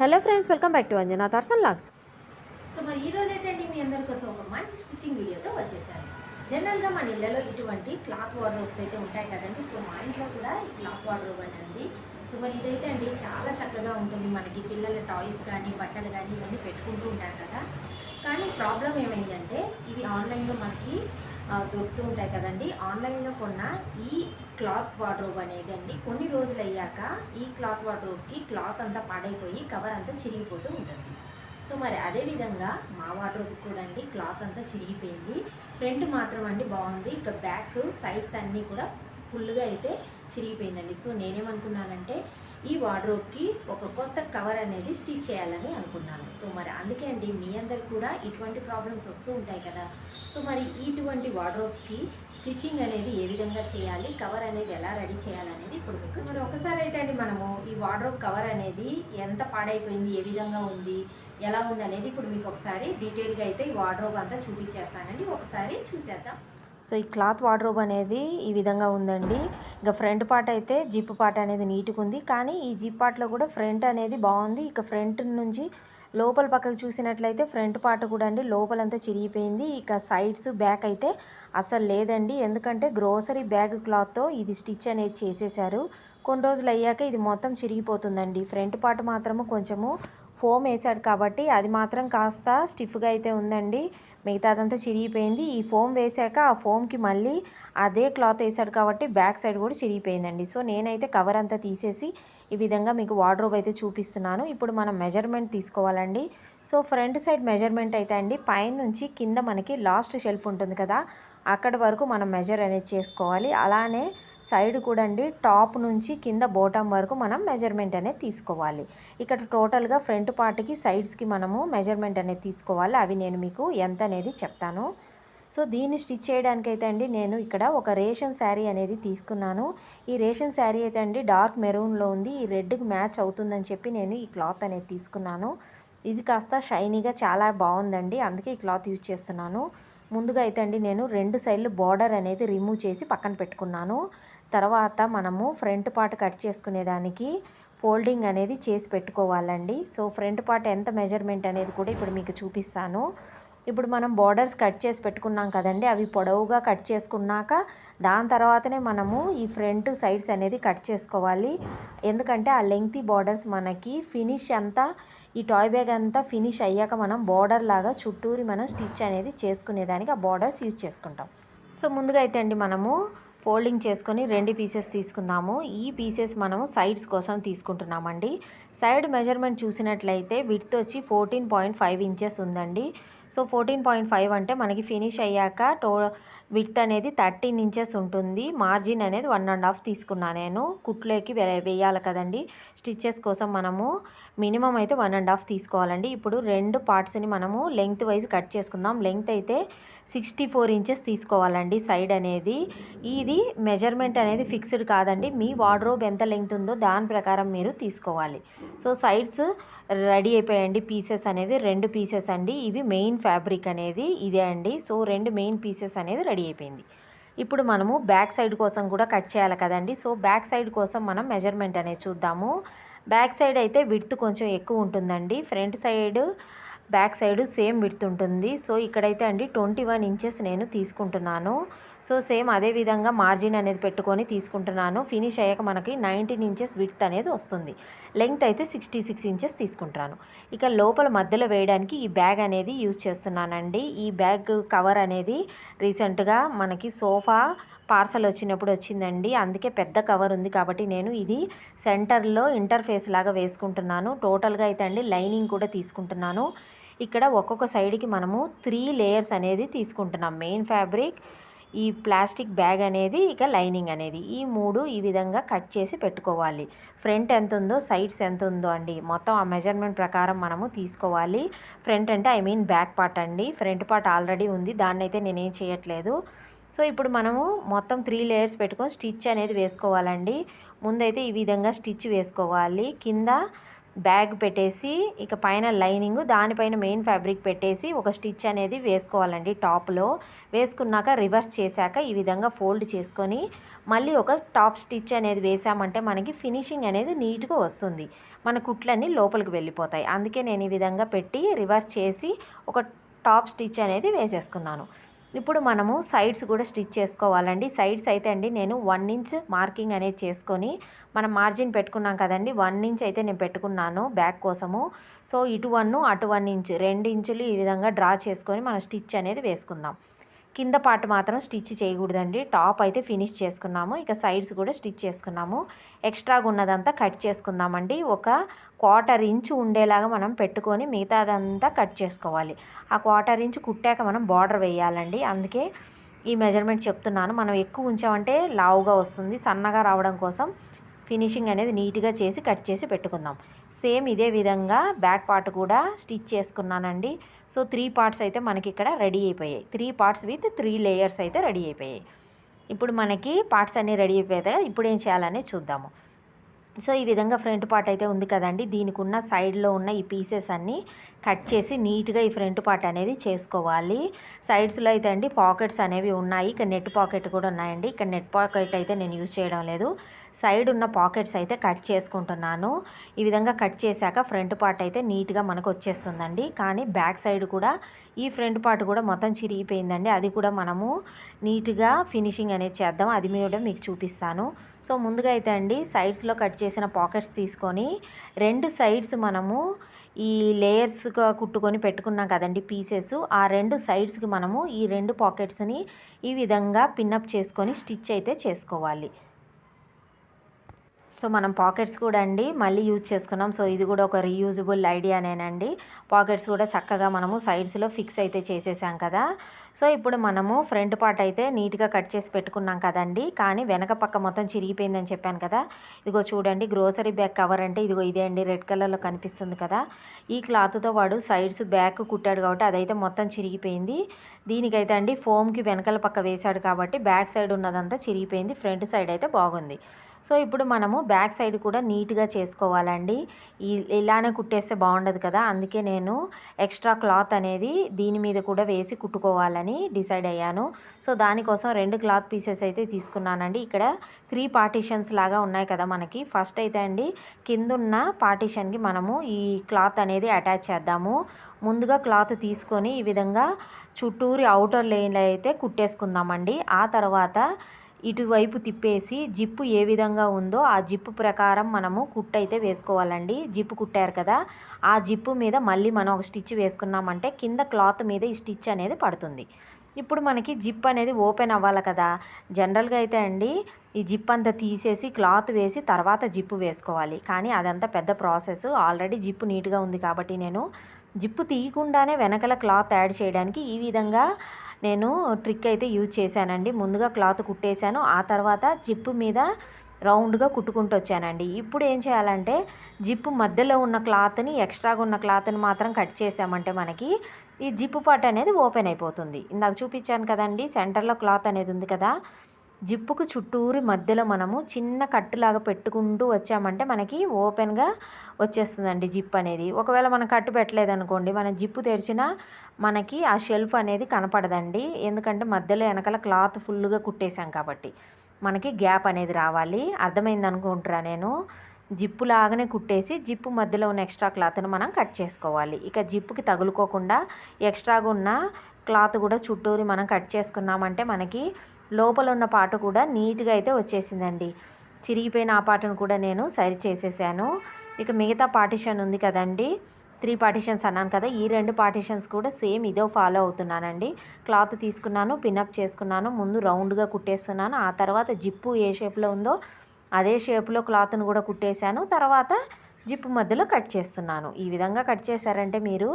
Hello friends welcome back to Anjana thoughts and logs so మరి ఈ రోజు అయితే అండి మీ అందరి కోసం ఒక మంచి స్టిచ్చింగ్ వీడియోతో వచ్చేసాను. జనరల్గా మన ఇళ్ళలో ఇటువంటి క్లాత్ వార్డ్రోబ్స్ అయితే ఉంటాయి కదండి. సో మా ఇంట్లో కూడా ఈ క్లాత్ వార్డ్రోబ్ అని ఉంది. సో మరి ఇదైతే అండి చాలా చక్కగా ఉంటుంది. మనకి పిల్లల టాయ్స్ కానీ బట్టలు కానీ ఇవన్నీ పెట్టుకుంటూ ఉంటారు కదా. కానీ ప్రాబ్లం ఏమైందంటే ఇవి ఆన్లైన్లో మనకి దొరుకుతూ ఉంటాయి కదండి. ఆన్లైన్లో కొన్న ఈ క్లాత్ వార్డ్రోబ్ అనేది అండి కొన్ని పడ్డాక ఈ క్లాత్ వార్డ్రోబ్కి క్లాత్ అంతా పాడైపోయి కవర్ అంతా చిరిగిపోతూ ఉంటుంది. సో మరి అదే విధంగా మా వాటర్ కూడా అండి క్లాత్ అంతా చిరిగిపోయింది. ఫ్రంట్ మాత్రం అండి బాగుంది. ఇక బ్యాక్ సైడ్స్ అన్నీ కూడా ఫుల్గా అయితే చిరిగిపోయిందండి. సో నేనేమనుకున్నానంటే ఈ వార్డ్రోబ్కి ఒక కొత్త కవర్ అనేది స్టిచ్ చేయాలని అనుకున్నాను. సో మరి అందుకే అండి మీ అందరికి కూడా ఇటువంటి ప్రాబ్లమ్స్ వస్తూ ఉంటాయి కదా. సో మరి ఇటువంటి వార్డ్రోబ్స్కి స్టిచ్చింగ్ అనేది ఏ విధంగా చేయాలి? కవర్ అనేది ఎలా రెడీ చేయాలనేది ఇప్పుడు మీకు మరి ఒకసారి అయితే అండి మనము ఈ వార్డ్రోబ్ కవర్ అనేది ఎంత పాడైపోయింది? ఏ విధంగా ఉంది? ఎలా ఉంది అనేది ఇప్పుడు మీకు ఒకసారి డీటెయిల్గా అయితే ఈ వార్డ్రోబ్ అంతా చూపించేస్తానండి. ఒకసారి చూసేద్దాం. సో ఈ క్లాత్ వార్డ్రోబ్ అనేది ఈ విధంగా ఉందండి. ఇక ఫ్రంట్ పార్ట్ అయితే జిప్ పార్ట్ అనేది నీట్గా ఉంది. కానీ ఈ జిప్ పార్ట్లో కూడా ఫ్రంట్ అనేది బాగుంది. ఇక ఫ్రంట్ నుంచి లోపల పక్కకు చూసినట్లయితే ఫ్రంట్ పార్ట్ కూడా అండి. లోపలంతా చిరిగిపోయింది. ఇక సైడ్స్ బ్యాక్ అయితే అసలు లేదండి. ఎందుకంటే గ్రోసరీ బ్యాగ్ క్లాత్తో ఇది స్టిచ్ అనేది చేసేసారు కొన్ని రోజులు అయ్యాక ఇది మొత్తం చిరిగిపోతుందండి. ఫ్రంట్ పార్ట్ మాత్రము కొంచెము ఫోమ్ వేసాడు కాబట్టి అది మాత్రం కాస్త స్టిఫ్గా అయితే ఉందండి. మిగతాదంతా చిరిగిపోయింది. ఈ ఫోమ్ వేసాక ఆ ఫోమ్కి మళ్ళీ అదే క్లాత్ వేసాడు కాబట్టి బ్యాక్ సైడ్ కూడా చిరిగిపోయిందండి. సో నేనైతే కవర్ అంతా తీసేసి ఈ విధంగా మీకు వార్డ్రోబ్ అయితే చూపిస్తున్నాను. ఇప్పుడు మనం మెజర్మెంట్ తీసుకోవాలండి. సో ఫ్రంట్ సైడ్ మెజర్మెంట్ అయితే అండి పైన నుంచి కింద మనకి లాస్ట్ షెల్ఫ్ ఉంటుంది కదా అక్కడ వరకు మనం మెజర్ అనేది చేసుకోవాలి. అలానే సైడ్ కూడా అండి టాప్ నుంచి కింద బోటం వరకు మనం మెజర్మెంట్ అనేది తీసుకోవాలి. ఇక్కడ టోటల్గా ఫ్రంట్ పార్ట్కి సైడ్స్కి మనము మెజర్మెంట్ అనేది తీసుకోవాలి. అవి నేను మీకు ఎంత అనేది చెప్తాను. సో దీన్ని స్టిచ్ చేయడానికి అయితే అండి నేను ఇక్కడ ఒక రేషన్ శారీ అనేది తీసుకున్నాను. ఈ రేషన్ శారీ అయితే అండి డార్క్ మెరూన్లో ఉంది. ఈ రెడ్కి మ్యాచ్ అవుతుందని చెప్పి నేను ఈ క్లాత్ అనేది తీసుకున్నాను. ఇది కాస్త షైనీగా చాలా బాగుందండి. అందుకే ఈ క్లాత్ యూజ్ చేస్తున్నాను. ముందుగా అయితే అండి నేను రెండు సైడ్లు బార్డర్ అనేది రిమూవ్ చేసి పక్కన పెట్టుకున్నాను. తర్వాత మనము ఫ్రంట్ పార్ట్ కట్ చేసుకునేదానికి ఫోల్డింగ్ అనేది చేసి పెట్టుకోవాలండి. సో ఫ్రంట్ పార్ట్ ఎంత మెజర్మెంట్ అనేది కూడా ఇప్పుడు మీకు చూపిస్తాను. ఇప్పుడు మనం బార్డర్స్ కట్ చేసి పెట్టుకున్నాం కదండి అవి పొడవుగా కట్ చేసుకున్నాక దాని తర్వాతనే మనము ఈ ఫ్రంట్ సైడ్స్ అనేది కట్ చేసుకోవాలి. ఎందుకంటే ఆ లెంగ్తీ బార్డర్స్ మనకి ఫినిష్ అంతా ఈ టాయ్ బ్యాగ్ అంతా ఫినిష్ అయ్యాక మనం బార్డర్ లాగా చుట్టూరి మనం స్టిచ్ అనేది చేసుకునేదానికి ఆ బార్డర్స్ యూజ్ చేసుకుంటాం. సో ముందుగా అయితే అండి మనము ఫోల్డింగ్ చేసుకొని రెండు పీసెస్ తీసుకుందాము. ఈ పీసెస్ మనము సైడ్స్ కోసం తీసుకుంటున్నామండి. సైడ్ మెజర్మెంట్ చూసినట్లయితే విడ్త్ వచ్చి ఫోర్టీన్ పాయింట్ ఫైవ్ ఇంచెస్ ఉందండి. సో ఫోర్టీన్ పాయింట్ ఫైవ్ అంటే మనకి ఫినిష్ అయ్యాక టో విడ్త్ అనేది థర్టీన్ ఇంచెస్ ఉంటుంది. మార్జిన్ అనేది వన్ అండ్ హాఫ్ తీసుకున్నా నేను. కుట్లోకి వే- వేయాలి కదండి. స్టిచ్చెస్ కోసం మనము మినిమం అయితే వన్ అండ్ హాఫ్ తీసుకోవాలండి. ఇప్పుడు రెండు పార్ట్స్ని మనము లెంగ్త్ వైజ్ కట్ చేసుకుందాం. లెంగ్త్ అయితే సిక్స్టీ ఫోర్ ఇంచెస్ తీసుకోవాలండి సైడ్ అనేది. ఇది మెజర్మెంట్ అనేది ఫిక్స్డ్ కాదండి. మీ వార్డ్రోబ్ ఎంత లెంగ్త్ ఉందో దాని ప్రకారం మీరు తీసుకోవాలి. సో సైడ్స్ రెడీ అయిపోయాయండి పీసెస్ అనేది. రెండు పీసెస్ అండి. ఇవి మెయిన్ ఫ్యాబ్రిక్ అనేది. ఇదే అండి. సో రెండు మెయిన్ పీసెస్ అనేది రెడీ రెడీ అయిపోయింది. ఇప్పుడు మనము బ్యాక్ సైడ్ కోసం కూడా కట్ చేయాలి కదండి. సో బ్యాక్ సైడ్ కోసం మనం మెజర్మెంట్ అనేది చూద్దాము. బ్యాక్ సైడ్ అయితే విడ్త్ కొంచెం ఎక్కువ ఉంటుందండి. Front side back side same width ఉంటుంది. సో ఇక్కడైతే అండి ట్వంటీ వన్ ఇంచెస్ నేను తీసుకుంటున్నాను. సో సేమ్ అదే విధంగా మార్జిన్ అనేది పెట్టుకొని తీసుకుంటున్నాను. ఫినిష్ అయ్యాక మనకి నైన్టీన్ ఇంచెస్ విడ్త్ అనేది వస్తుంది. లెంగ్త్ అయితే సిక్స్టీ సిక్స్ ఇంచెస్ తీసుకుంటాను ఇక లోపల మధ్యలో వేయడానికి ఈ బ్యాగ్ అనేది యూజ్ చేస్తున్నానండి. ఈ బ్యాగ్ కవర్ అనేది రీసెంట్గా మనకి సోఫా పార్సల్ వచ్చినప్పుడు వచ్చిందండి. అందుకే పెద్ద కవర్ ఉంది కాబట్టి నేను ఇది సెంటర్లో ఇంటర్ఫేస్ లాగా వేసుకుంటున్నాను. టోటల్గా అయితే అండి లైనింగ్ కూడా తీసుకుంటున్నాను. ఇక్కడ ఒక్కొక్క సైడ్కి మనము త్రీ లేయర్స్ అనేది తీసుకుంటున్నాం. మెయిన్ ఫ్యాబ్రిక్ ఈ ప్లాస్టిక్ బ్యాగ్ అనేది ఇక లైనింగ్ అనేది. ఈ మూడు ఈ విధంగా కట్ చేసి పెట్టుకోవాలి. ఫ్రంట్ ఎంత ఉందో సైడ్స్ ఎంత ఉందో అండి. మొత్తం ఆ మెజర్మెంట్ ప్రకారం మనము తీసుకోవాలి. ఫ్రంట్ అంటే ఐ మీన్ బ్యాక్ పార్ట్ అండి. ఫ్రంట్ పార్ట్ ఆల్రెడీ ఉంది. దాన్ని అయితే నేనేం చేయట్లేదు. సో ఇప్పుడు మనము మొత్తం త్రీ లేయర్స్ పెట్టుకొని స్టిచ్ అనేది వేసుకోవాలండి. ముందైతే ఈ విధంగా స్టిచ్ వేసుకోవాలి. కింద బ్యాగ్ పెట్టేసి ఇక పైన లైనింగ్ దానిపైన మెయిన్ ఫ్యాబ్రిక్ పెట్టేసి ఒక స్టిచ్ అనేది వేసుకోవాలండి టాప్లో. వేసుకున్నాక రివర్స్ చేశాక ఈ విధంగా ఫోల్డ్ చేసుకొని మళ్ళీ ఒక టాప్ స్టిచ్ అనేది వేసామంటే మనకి ఫినిషింగ్ అనేది నీట్గా వస్తుంది. మన కుట్లన్నీ లోపలికి వెళ్ళిపోతాయి. అందుకే నేను ఈ విధంగా పెట్టి రివర్స్ చేసి ఒక టాప్ స్టిచ్ అనేది వేసేసుకున్నాను. ఇప్పుడు మనము సైడ్స్ కూడా స్టిచ్ చేసుకోవాలండి. సైడ్స్ అయితే అండి నేను వన్ ఇంచ్ మార్కింగ్ అనేది చేసుకొని మనం మార్జిన్ పెట్టుకున్నాం కదండి వన్ ఇంచ్ అయితే నేను పెట్టుకున్నాను బ్యాక్ కోసము. సో ఇటు వన్ అటు వన్ ఇంచ్ రెండు ఇంచులు ఈ విధంగా డ్రా చేసుకొని మనం స్టిచ్ అనేది వేసుకుందాం. కింద పార్ట్ మాత్రం స్టిచ్ చేయకూడదండి. టాప్ అయితే ఫినిష్ చేసుకున్నాము. ఇక సైడ్స్ కూడా స్టిచ్ చేసుకున్నాము. ఎక్స్ట్రాగా ఉన్నదంతా కట్ చేసుకుందామండి. ఒక క్వార్టర్ ఇంచ్ ఉండేలాగా మనం పెట్టుకొని మిగతాదంతా కట్ చేసుకోవాలి. ఆ క్వార్టర్ ఇంచ్ కుట్టాక మనం బార్డర్ వేయాలండి. అందుకే ఈ మెజర్మెంట్ చెప్తున్నాను. మనం ఎక్కువ ఉంచామంటే లావుగా వస్తుంది. సన్నగా రావడం కోసం ఫినిషింగ్ అనేది నీట్గా చేసి కట్ చేసి పెట్టుకుందాం. సేమ్ ఇదే విధంగా బ్యాక్ పార్ట్ కూడా స్టిచ్ చేసుకున్నానండి. సో త్రీ పార్ట్స్ అయితే మనకి ఇక్కడ రెడీ అయిపోయాయి. Three parts with three layers అయితే రెడీ అయిపోయాయి. ఇప్పుడు మనకి పార్ట్స్ అన్నీ రెడీ అయిపోయాయి కదా ఇప్పుడు ఏం చేయాలని చూద్దాము. సో ఈ విధంగా ఫ్రంట్ పార్ట్ అయితే ఉంది కదండి. దీనికి ఉన్న సైడ్లో ఉన్న ఈ పీసెస్ అన్నీ కట్ చేసి నీట్గా ఈ ఫ్రంట్ పార్ట్ అనేది చేసుకోవాలి. సైడ్స్లో అయితే అండి పాకెట్స్ అనేవి ఉన్నాయి. ఇక్కడ నెట్ పాకెట్ కూడా ఉన్నాయండి. ఇక్కడ నెట్ పాకెట్ అయితే నేను యూజ్ చేయడం లేదు. సైడ్ ఉన్న పాకెట్స్ అయితే కట్ చేసుకుంటున్నాను. ఈ విధంగా కట్ చేశాక ఫ్రంట్ పార్ట్ అయితే నీట్గా మనకు వచ్చేస్తుందండి. కానీ బ్యాక్ సైడ్ కూడా ఈ ఫ్రంట్ పార్ట్ కూడా మొత్తం చిరిగిపోయిందండి. అది కూడా మనము నీట్గా ఫినిషింగ్ అనేది చేద్దాం. అది కూడా మీకు చూపిస్తాను. సో ముందుగా అయితే అండి సైడ్స్లో కట్ చేసిన పాకెట్స్ తీసుకొని రెండు సైడ్స్ మనము ఈ లేయర్స్గా కుట్టుకొని పెట్టుకున్నాం కదండి పీసెస్. ఆ రెండు సైడ్స్కి మనము ఈ రెండు పాకెట్స్ని ఈ విధంగా పిన్అప్ చేసుకొని స్టిచ్ అయితే చేసుకోవాలి. సో మనం పాకెట్స్ కూడా అండి మళ్ళీ యూజ్ చేసుకున్నాం. సో ఇది కూడా ఒక రీయూజబుల్ ఐడియానేనండి పాకెట్స్ కూడా చక్కగా మనము సైడ్స్లో ఫిక్స్ అయితే చేసేసాం కదా. సో ఇప్పుడు మనము ఫ్రంట్ పార్ట్ అయితే నీట్గా కట్ చేసి పెట్టుకున్నాం కదండి. కానీ వెనక పక్క మొత్తం చిరిగిపోయిందని చెప్పాను కదా. ఇదిగో చూడండి గ్రోసరీ బ్యాగ్ కవర్ అంటే ఇదిగో ఇదే అండి రెడ్ కలర్లో కనిపిస్తుంది కదా. ఈ క్లాత్తో వాడు సైడ్స్ బ్యాక్ కుట్టాడు కాబట్టి అదైతే మొత్తం చిరిగిపోయింది. దీనికైతే అండి ఫోమ్కి వెనకాల పక్క వేశాడు కాబట్టి బ్యాక్ సైడ్ ఉన్నదంతా చిరిగిపోయింది. ఫ్రంట్ సైడ్ అయితే బాగుంది. సో ఇప్పుడు మనము బ్యాక్ సైడ్ కూడా నీట్గా చేసుకోవాలండి. ఇలానే కుట్టేస్తే బాగుండదు కదా అందుకే నేను ఎక్స్ట్రా క్లాత్ అనేది దీని మీద కూడా వేసి కుట్టుకోవాలని డిసైడ్ అయ్యాను. సో దానికోసం రెండు క్లాత్ పీసెస్ అయితే తీసుకున్నానండి. ఇక్కడ త్రీ పార్టీషన్స్ లాగా ఉన్నాయి కదా మనకి. ఫస్ట్ అయితే అండి కిందున్న పార్టీషన్కి మనము ఈ క్లాత్ అనేది అటాచ్ చేద్దాము. ముందుగా క్లాత్ తీసుకొని ఈ విధంగా చుట్టూరి అవుటర్ లైన్లో అయితే కుట్టేసుకుందామండి. ఆ తర్వాత ఇటువైపు తిప్పేసి జిప్పు ఏ విధంగా ఉందో ఆ జిప్పు ప్రకారం మనము కుట్టు అయితే వేసుకోవాలండి. జిప్పు కుట్టారు కదా ఆ జిప్పు మీద మళ్ళీ మనం ఒక స్టిచ్ వేసుకున్నామంటే కింద క్లాత్ మీద ఈ స్టిచ్ అనేది పడుతుంది. ఇప్పుడు మనకి జిప్ అనేది ఓపెన్ అవ్వాలి కదా జనరల్గా అయితే అండి ఈ జిప్ అంతా తీసేసి క్లాత్ వేసి తర్వాత జిప్పు వేసుకోవాలి. కానీ అదంతా పెద్ద ప్రాసెస్. ఆల్రెడీ జిప్పు నీట్గా ఉంది కాబట్టి నేను జిప్పు తీయకుండానే వెనకల క్లాత్ యాడ్ చేయడానికి ఈ విధంగా నేను ట్రిక్ అయితే యూజ్ చేశానండి. ముందుగా క్లాత్ కుట్టేశాను. ఆ తర్వాత జిప్పు మీద రౌండ్గా కుట్టుకుంటూ వచ్చానండి. ఇప్పుడు ఏం చేయాలంటే జిప్పు మధ్యలో ఉన్న క్లాత్ని ఎక్స్ట్రాగా ఉన్న క్లాత్ని మాత్రం కట్ చేసామంటే మనకి ఈ జిప్పు పార్ట్ అనేది ఓపెన్ అయిపోతుంది. ఇందాక చూపించాను కదండి సెంటర్లో క్లాత్ అనేది ఉంది కదా జిప్పుకు చుట్టూరి మధ్యలో మనము చిన్న కట్టులాగా పెట్టుకుంటూ వచ్చామంటే మనకి ఓపెన్గా వచ్చేస్తుందండి జిప్ అనేది. ఒకవేళ మనం కట్టు పెట్టలేదనుకోండి మనం జిప్పు తెరిచినా మనకి ఆ షెల్ఫ్ అనేది కనపడదండి. ఎందుకంటే మధ్యలో వెనకాల క్లాత్ ఫుల్గా కుట్టేశాం కాబట్టి మనకి గ్యాప్ అనేది రావాలి. అర్థమైంది అనుకుంటురా నేను? జిప్పు లాగానే కుట్టేసి జిప్పు మధ్యలో ఉన్న ఎక్స్ట్రా క్లాత్ని మనం కట్ చేసుకోవాలి. ఇక జిప్పుకి తగులుకోకుండా ఎక్స్ట్రాగా ఉన్న క్లాత్ కూడా చుట్టూరి మనం కట్ చేసుకున్నామంటే మనకి లోపల ఉన్న పాట కూడా నీట్గా అయితే వచ్చేసిందండి. చిరిగిపోయిన ఆ పాటను కూడా నేను సరి చేసేసాను. ఇక మిగతా పార్టిషన్ ఉంది కదండి. త్రీ పార్టిషన్స్ అన్నాను కదా ఈ రెండు పార్టిషన్స్ కూడా సేమ్ ఇదే ఫాలో అవుతున్నానండి. క్లాత్ తీసుకున్నాను పిన్అప్ చేసుకున్నాను ముందు రౌండ్గా కుట్టేస్తున్నాను ఆ తర్వాత జిప్పు ఏ షేప్లో ఉందో అదే షేప్లో క్లాత్ను కూడా కుట్టేశాను తర్వాత జిప్పు మధ్యలో కట్ చేస్తున్నాను. ఈ విధంగా కట్ చేశారంటే మీరు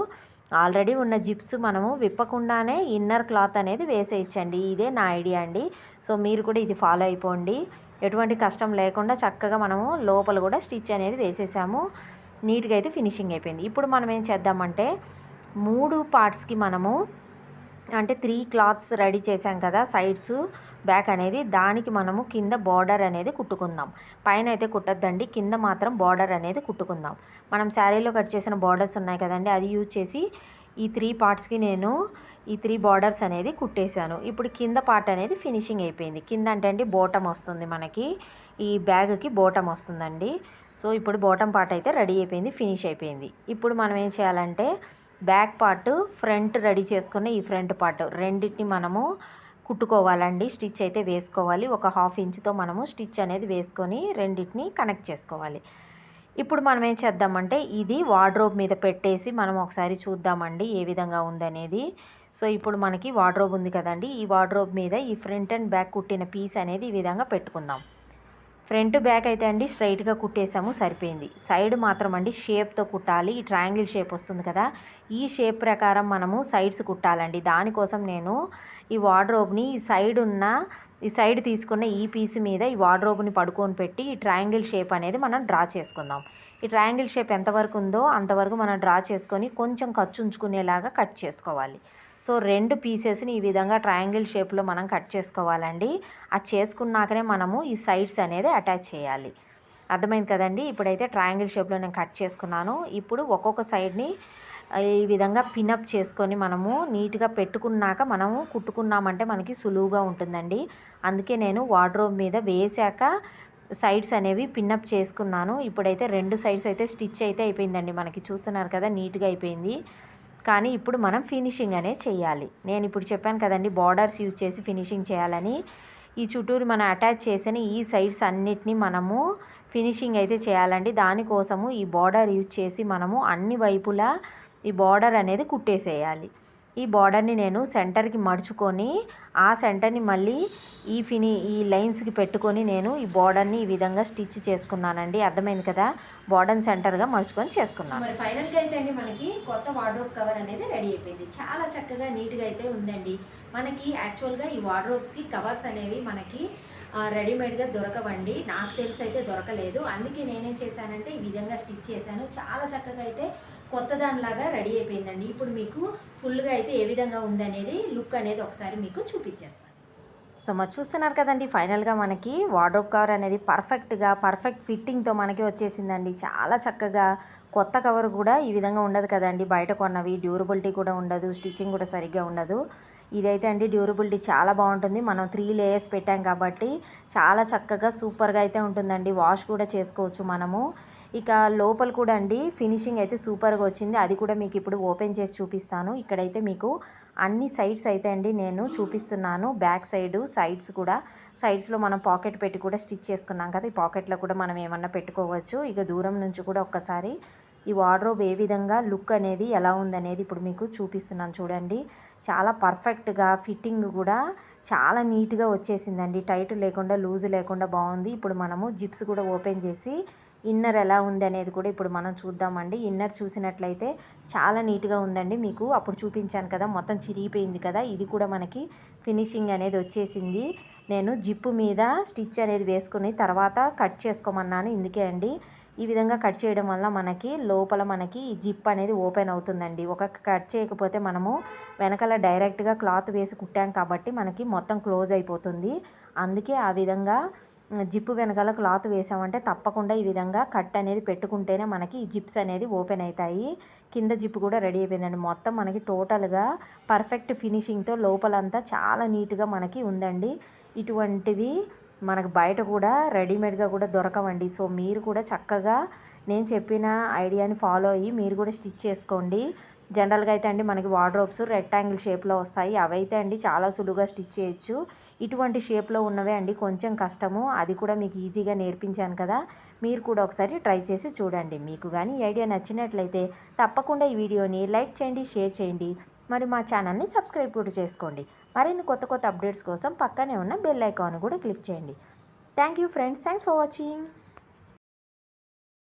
ఆల్రెడీ ఉన్న జిప్స్ మనము విప్పకుండానే ఇన్నర్ క్లాత్ అనేది వేసేయచ్చండి. ఇదే నా ఐడియా అండి. సో మీరు కూడా ఇది ఫాలో అయిపోండి. ఎటువంటి కష్టం లేకుండా చక్కగా మనము లోపల కూడా స్టిచ్ అనేది వేసేసాము. నీట్గా అయితే ఫినిషింగ్ అయిపోయింది. ఇప్పుడు మనం ఏం చేద్దామంటే మూడు పార్ట్స్కి మనము అంటే త్రీ క్లాత్స్ రెడీ చేసాం కదా సైడ్స్ బ్యాక్ అనేది. దానికి మనము కింద బార్డర్ అనేది కుట్టుకుందాం. పైన అయితే కుట్టద్దండి. కింద మాత్రం బార్డర్ అనేది కుట్టుకుందాం. మనం శారీలో కట్ చేసిన బార్డర్స్ ఉన్నాయి కదండి అది యూజ్ చేసి ఈ త్రీ పార్ట్స్కి నేను ఈ త్రీ బార్డర్స్ అనేది కుట్టేశాను. ఇప్పుడు కింద పార్ట్ అనేది ఫినిషింగ్ అయిపోయింది. కింద అంటే అండి బోటం వస్తుంది మనకి. ఈ బ్యాగ్కి బోటం వస్తుందండి. సో ఇప్పుడు బోటం పార్ట్ అయితే రెడీ అయిపోయింది ఫినిష్ అయిపోయింది. ఇప్పుడు మనం ఏం చేయాలంటే బ్యాక్ పార్ట్ ఫ్రంట్ రెడీ చేసుకున్న ఈ ఫ్రంట్ పార్ట్ రెండింటిని మనము కుట్టుకోవాలండి. స్టిచ్ అయితే వేసుకోవాలి. ఒక హాఫ్ ఇంచ్తో మనము స్టిచ్ అనేది వేసుకొని రెండింటిని కనెక్ట్ చేసుకోవాలి. ఇప్పుడు మనం ఏం చేద్దామంటే ఇది వార్డ్రోబ్ మీద పెట్టేసి మనం ఒకసారి చూద్దామండి ఏ విధంగా ఉందనేది. సో ఇప్పుడు మనకి వార్డ్రోబ్ ఉంది కదండి. ఈ వార్డ్రోబ్ మీద ఈ ఫ్రంట్ అండ్ బ్యాక్ కుట్టిన పీస్ అనేది ఈ విధంగా పెట్టుకుందాం. ఫ్రంట్ బ్యాక్ అయితే అండి స్ట్రైట్గా కుట్టేసాము సరిపోయింది. సైడ్ మాత్రం అండి షేప్తో కుట్టాలి. ఈ ట్రయాంగిల్ షేప్ వస్తుంది కదా ఈ షేప్ ప్రకారం మనము సైడ్స్ కుట్టాలండి. దానికోసం నేను ఈ వార్డ్రోబ్ని ఈ సైడ్ ఉన్న ఈ సైడ్ తీసుకున్న ఈ పీస్ మీద ఈ వార్డ్రోబ్ని పడుకొని పెట్టి ఈ ట్రయాంగిల్ షేప్ అనేది మనం డ్రా చేసుకుందాం. ఈ ట్రయాంగిల్ షేప్ ఎంతవరకు ఉందో అంతవరకు మనం డ్రా చేసుకొని కొంచెం ఖర్చు ఉంచుకునేలాగా కట్ చేసుకోవాలి. సో రెండు పీసెస్ని ఈ విధంగా ట్రయాంగిల్ షేప్లో మనం కట్ చేసుకోవాలండి. అది చేసుకున్నాకనే మనము ఈ సైడ్స్ అనేది అటాచ్ చేయాలి. అర్థమైంది కదండి? ఇప్పుడైతే ట్రయాంగిల్ షేప్లో నేను కట్ చేసుకున్నాను. ఇప్పుడు ఒక్కొక్క సైడ్ని ఈ విధంగా పినప్ చేసుకొని మనము నీట్గా పెట్టుకున్నాక మనము కుట్టుకున్నామంటే మనకి సులువుగా ఉంటుందండి. అందుకే నేను వార్డ్రోబ్ మీద వేసాక సైడ్స్ అనేవి పిన్నప్ చేసుకున్నాను. ఇప్పుడైతే రెండు సైడ్స్ అయితే స్టిచ్ అయితే అయిపోయిందండి. మనకి చూస్తున్నారు కదా నీట్గా అయిపోయింది. కానీ ఇప్పుడు మనం ఫినిషింగ్ అనే చేయాలి నేను ఇప్పుడు చెప్పాను కదండి బార్డర్స్ యూజ్ చేసి ఫినిషింగ్ చేయాలని. ఈ చుట్టూరు మనం అటాచ్ చేసిన ఈ సైడ్స్ అన్నిటినీ మనము ఫినిషింగ్ అయితే చేయాలండి. దానికోసము ఈ బార్డర్ యూజ్ చేసి మనము అన్ని వైపులా ఈ బార్డర్ అనేది కుట్టేసేయాలి. ఈ బార్డర్ని నేను సెంటర్కి మడుచుకొని ఆ సెంటర్ని మళ్ళీ ఈ ఫిని ఈ లైన్స్కి పెట్టుకొని నేను ఈ బార్డర్ని ఈ విధంగా స్టిచ్ చేసుకున్నానండి. అర్థమైంది కదా? బార్డర్ సెంటర్గా మడుచుకొని చేసుకున్నాను. మరి ఫైనల్గా అయితే అండి మనకి కొత్త వార్డ్రోబ్ కవర్ అనేది రెడీ అయిపోయింది. చాలా చక్కగా నీట్గా అయితే ఉందండి. మనకి యాక్చువల్గా ఈ వార్డ్రోబ్స్కి కవర్స్ అనేవి మనకి రెడీమేడ్గా దొరకవండి. నాకు తెలిసి అయితే దొరకలేదు. అందుకే నేనేం చేశానంటే ఈ విధంగా స్టిచ్ చేశాను. చాలా చక్కగా అయితే కొత్త దానిలాగా రెడీ అయిపోయిందండి. ఇప్పుడు మీకు ఫుల్గా అయితే ఏ విధంగా ఉందనేది లుక్ అనేది ఒకసారి మీకు చూపించేస్తాను. సో మరి చూస్తున్నారు కదండి ఫైనల్గా మనకి వార్డ్రోబ్ కవర్ అనేది పర్ఫెక్ట్గా పర్ఫెక్ట్ ఫిట్టింగ్తో మనకి వచ్చేసిందండి. చాలా చక్కగా కొత్త కవర్ కూడా ఈ విధంగా ఉండదు కదండి. బయట కొన్నవి డ్యూరబిలిటీ కూడా ఉండదు స్టిచ్చింగ్ కూడా సరిగ్గా ఉండదు. ఇదైతే అండి డ్యూరబిలిటీ చాలా బాగుంటుంది. మనం త్రీ లేయర్స్ పెట్టాం కాబట్టి చాలా చక్కగా సూపర్గా అయితే ఉంటుందండి. వాష్ కూడా చేసుకోవచ్చు మనము. ఇక లోపల కూడా అండి ఫినిషింగ్ అయితే సూపర్గా వచ్చింది. అది కూడా మీకు ఇప్పుడు ఓపెన్ చేసి చూపిస్తాను. ఇక్కడైతే మీకు అన్ని సైడ్స్ అయితే అండి నేను చూపిస్తున్నాను. బ్యాక్ సైడ్ సైడ్స్ కూడా. సైడ్స్లో మనం పాకెట్ పెట్టి కూడా స్టిచ్ చేసుకున్నాం కదా ఈ పాకెట్లో కూడా మనం ఏమన్నా పెట్టుకోవచ్చు. ఇక దూరం నుంచి కూడా ఒక్కసారి ఈ వార్డ్రోబ్ ఏ విధంగా లుక్ అనేది ఎలా ఉందనేది ఇప్పుడు మీకు చూపిస్తున్నాను చూడండి. చాలా పర్ఫెక్ట్గా ఫిట్టింగ్ కూడా చాలా నీట్గా వచ్చేసిందండి. టైట్ లేకుండా లూజ్ లేకుండా బాగుంది. ఇప్పుడు మనము జిప్స్ కూడా ఓపెన్ చేసి ఇన్నర్ ఎలా ఉంది అనేది కూడా ఇప్పుడు మనం చూద్దామండి. ఇన్నర్ చూసినట్లయితే చాలా నీట్గా ఉందండి మీకు. అప్పుడు చూపించాను కదా మొత్తం చిరిగిపోయింది కదా. ఇది కూడా మనకి ఫినిషింగ్ అనేది వచ్చేసింది. నేను జిప్పు మీద స్టిచ్ అనేది వేసుకుని తర్వాత కట్ చేసుకోమన్నాను. ఇందుకే అండి. ఈ విధంగా కట్ చేయడం వల్ల మనకి లోపల మనకి ఈ జిప్ అనేది ఓపెన్ అవుతుందండి. ఒక కట్ చేయకపోతే మనము వెనకాల డైరెక్ట్గా క్లాత్ వేసి కుట్టాం కాబట్టి మనకి మొత్తం క్లోజ్ అయిపోతుంది. అందుకే ఆ విధంగా జిప్పు వెనకాల క్లాత్ వేసామంటే తప్పకుండా ఈ విధంగా కట్ అనేది పెట్టుకుంటేనే మనకి ఈ జిప్స్ అనేది ఓపెన్ అవుతాయి. కింద జిప్ కూడా రెడీ అయిపోయిందండి. మొత్తం మనకి టోటల్గా పర్ఫెక్ట్ ఫినిషింగ్తో లోపలంతా చాలా నీట్గా మనకి ఉందండి. ఇటువంటివి మనకు బయట కూడా రెడీమేడ్గా కూడా దొరకవండి. సో మీరు కూడా చక్కగా నేను చెప్పిన ఐడియాని ఫాలో అయ్యి మీరు కూడా స్టిచ్ చేసుకోండి. జనరల్గా అయితే అండి మనకి వార్డ్రోబ్స్ రెక్టాంగిల్ షేప్లో వస్తాయి. అవైతే అండి చాలా సులువుగా స్టిచ్ చేయొచ్చు. ఇటువంటి షేప్లో ఉన్నవే అండి కొంచెం కష్టము. అది కూడా మీకు ఈజీగా నేర్పించాను కదా. మీరు కూడా ఒకసారి ట్రై చేసి చూడండి. మీకు కానీ ఈ ఐడియా నచ్చినట్లయితే తప్పకుండా ఈ వీడియోని లైక్ చేయండి షేర్ చేయండి. మరి మా ఛానల్ని సబ్స్క్రైబ్ కూడా చేసుకోండి. మరిన్ని కొత్త కొత్త అప్డేట్స్ కోసం పక్కనే ఉన్న బెల్ ఐకాన్ కూడా క్లిక్ చేయండి. Thank you friends. Thanks for watching.